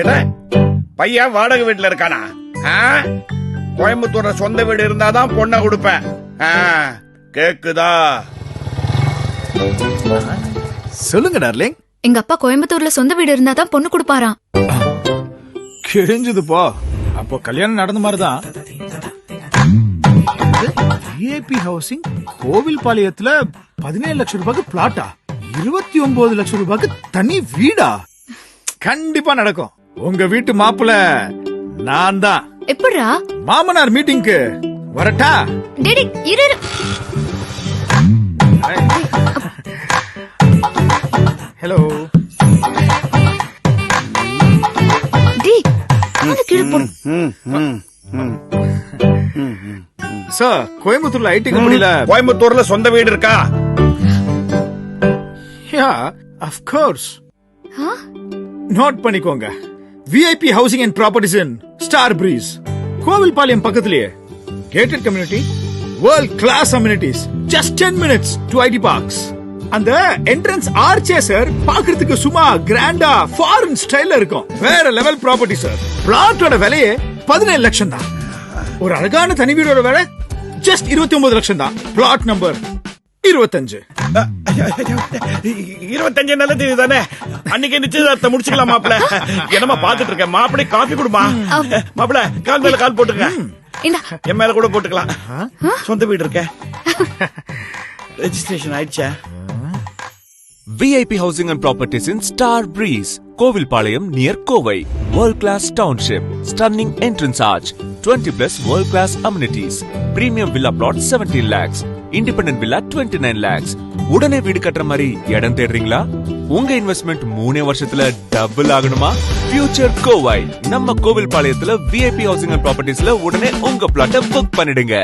என்ன? பையன் வாடகை வீட்டுல இருக்கானா? ஆ? கோயம்புத்தூர்ல சொந்த வீடு இருந்தாதான் பொண்ணை கொடுப்பேன் கேக்குதா? சொல்லுங்க டார்லிங். எங்க அப்பா கோயம்புத்தூர்ல சொந்த வீடு இருந்தா தான் பொண்ணு கொடுப்பாராம். கிழிஞ்சது போ அப்போ கல்யாணம் நடந்த மாதிரிதான். விஐபி ஹவுசிங் கோவில் பாளையத்துல பதினேழு லட்சம் ரூபாய்க்கு பிளாட்டா இருபத்தி ஒன்பது லட்சம் ரூபாய்க்கு தனி வீடா? கண்டிப்பா நடக்கும். உங்க வீட்டு மாப்பிள்ள நான் தான் எப்படிரா மாமனார் மீட்டிங்க்கு வரட்டா? டேடி இரு இரு. ஹலோ. டேய் கால கீழே போடு. ம், ம், ம். சார் கோயம்புத்தூர்ல ஐடி கம்பெனில கோயம்புத்தூர்ல சொந்த வீடு இருக்கா? Yeah of course. ஆ? நோட் பண்ணிக்கோங்க. VIP housing and properties in star breeze Kovilpalayam பக்கத்திலேயே gated community world class amenities just ten minutes to IT parks அந்த என்ட்ரன்ஸ் ஆர்ச்சே சார் பாக்குறதுக்கு சும்மா கிராண்டா ஃபாரின் ஸ்டைல்ல இருக்கும். வேற லெவல் ப்ராப்பர்ட்டி சார் பிளாட்டோட விலையே பதினேழு லட்சம் தான். ஒரு அழகான தனி வீடோட விலை ஜஸ்ட் இருபத்தி ஒன்பது லட்சம் தான். பிளாட் நம்பர் இருபத்தஞ்சு இருபத்தஞ்சு நல்ல தேதி தானே அன்னைக்கு நிச்சயதார்த்தத்தை முடிச்சுக்கலாம் மாப்பிள என்னமா பாத்துட்டு இருக்கேன் மாப்பிளை காபி கொடுமா மாப்பிள கால் மேல கால் போட்டுக்க இந்தா என் மேல கூட போட்டுக்கலாம் சொந்த வீடு இருக்க ரெஜிஸ்ட்ரேஷன் ஆயிடுச்சா VIP Housing and Properties in Star Breeze, Kovilpalayam near Kovai. World class township, stunning entrance arch, 20 plus world class amenities, premium villa plot 17 lakhs, independent villa twenty nine lakhs உடனே வீடு கட்டுற மாதிரி இடம் தேடுறீங்களா? உங்க இன்வெஸ்ட்மெண்ட் மூணே வருஷத்துல double ஆகணுமா? Future Kovai நம்ம கோவில்பாளையத்துல விஐபி ஹவுசிங் அண்ட் ப்ராப்பர்ட்டிஸ்ல உடனே உங்க பிளாட்டை புக் பண்ணிடுங்க.